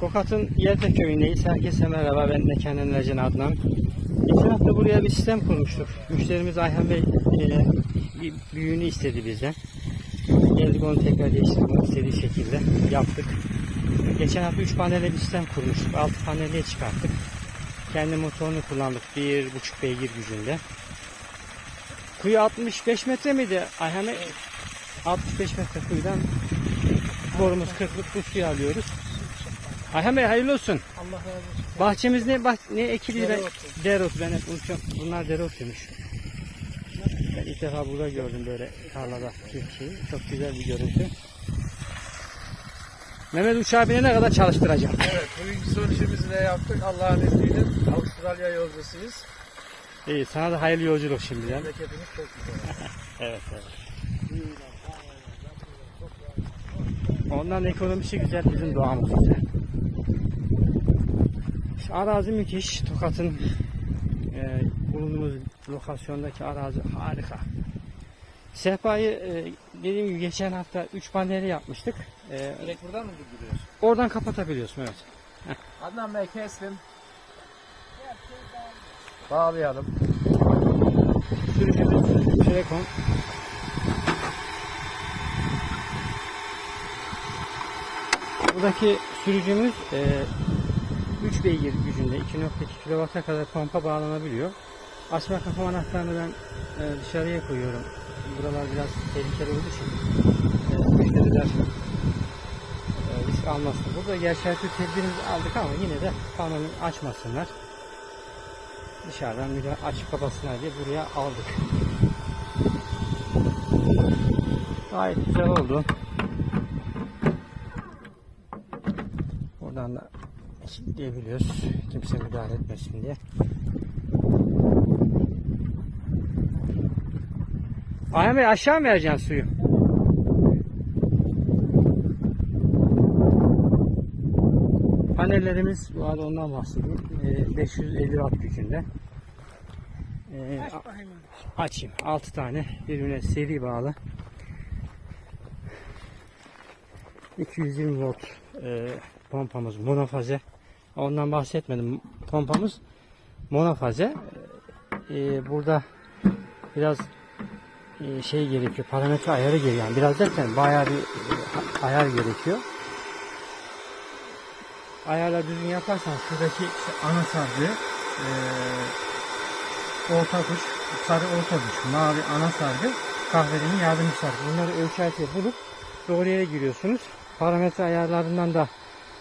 Tokat'ın Yeltek köyündeyiz. Herkese merhaba. Ben de Kenan Ercan Adnan. Geçen hafta buraya bir sistem kurmuştuk. Müşterimiz Ayhan Bey e, bir büyüğünü istedi bizden. Geldik onu tekrar değiştirmek istediği şekilde yaptık. Geçen hafta 3 panelle bir sistem kurmuştuk. 6 panelliye çıkarttık. Kendi motorunu kullandık. 1,5 beygir gücünde. Kuyu 65 metre miydi Ayhan Bey? 65 metre kuyudan borumuz 40'lık bu suyu alıyoruz. Ayhan Bey hayırlı olsun. Allah razı olsun. Bahçemiz ne bah ne ekili Dereotu. dereotu ben hep unutuyorum. Bunlar dereotuymuş. Ben ilk defa burada gördüm böyle tarlada tilkiyi. Çok güzel bir görüntü. Mehmet uçağı binene kadar çalıştıracağım. Evet, bugünkü son işimizi de yaptık. Allah'ın izniyle Avustralya yolcusuyuz. İyi sana da hayırlı yolculuk şimdiden. Memleketimiz çok güzel. Evet evet. Ondan ekonomisi güzel, bizim doğamız güzel. Arazi müthiş. Tokat'ın e, bulunduğumuz lokasyondaki arazi harika. Sehpayı e, dediğim gibi geçen hafta 3 paneli yapmıştık. E, Direkt buradan mı durduruyoruz? oradan kapatabiliyorsun evet. Adnan Bey kestim. Bağlayalım. Sürücümüz Telekom. Buradaki sürücümüz e, 3 beygir gücünde 2.2 kW'a kadar pompa bağlanabiliyor. Açma kapama anahtarını ben e, dışarıya koyuyorum. Buralar biraz tehlikeli olduğu için e, müşteriler e, risk almasın. Burada türlü tedbirimizi aldık ama yine de panonu açmasınlar. Dışarıdan de açıp kapasınlar diye buraya aldık. Gayet güzel oldu. Buradan da kilitleyebiliyoruz. Kimse müdahale etmesin diye. Ayhan Bey aşağı mı vereceksin suyu? Panellerimiz bu arada ondan bahsedeyim. Ee, 550 watt gücünde. Aç bakayım. açayım. 6 tane birbirine seri bağlı. 220 volt e, pompamız monofaze. Ondan bahsetmedim. Pompamız monofaze. E, burada biraz e, şey gerekiyor. Parametre ayarı gerekiyor. Yani biraz derken bayağı bir e, ayar gerekiyor. Ayarla düzgün yaparsan şuradaki işte ana sargı e, orta kuş, sarı orta kuş, mavi ana sargı, kahverengi yardımcı sargı. Bunları ölçerken bulup doğru yere giriyorsunuz. Parametre ayarlarından da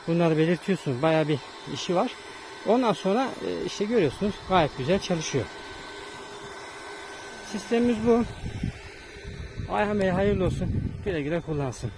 bunları belirtiyorsunuz. Bayağı bir işi var. Ondan sonra e, işte görüyorsunuz gayet güzel çalışıyor. Sistemimiz bu. Ayhan Bey hayırlı olsun. Güle güle kullansın.